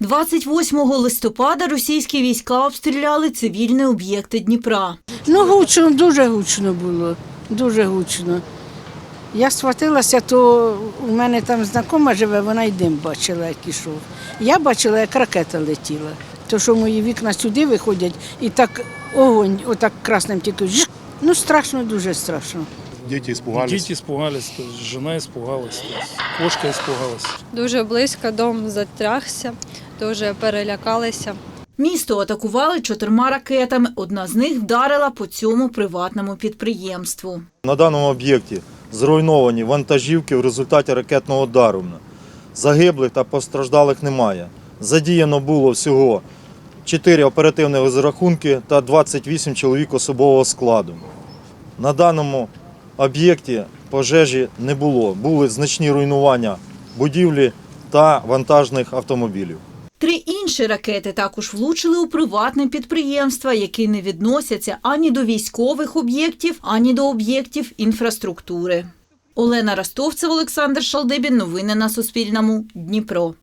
28 листопада російські війська обстріляли цивільні об'єкти Дніпра. Ну, гучно, дуже гучно було, дуже гучно. Я схватилася, то у мене там знакома живе, вона й дим бачила, як ішов. Я бачила, як ракета летіла. То, що мої вікна сюди виходять, і так огонь, отак красним тільки. Ну, страшно, дуже страшно. Дети испугались. Дети испугались, то есть жена испугалась, то есть кошка испугалась. Дуже близько дом затрягся, дуже перелякалися. Місто атакували чотирма ракетами. Одна з них вдарила по цьому приватному підприємству. На даному об'єкті зруйновані вантажівки в результаті ракетного удару. Загиблих та постраждалих немає. Задіяно було всього 4 оперативні розрахунки та 28 чоловік особового складу. На даному об'єкті пожежі не було. Були значні руйнування будівлі та вантажних автомобілів. Три інші ракети також влучили у приватне підприємства, які не відносяться ані до військових об'єктів, ані до об'єктів інфраструктури. Олена Ростовцева, Олександр Шалдибін. Новини на Суспільному. Дніпро.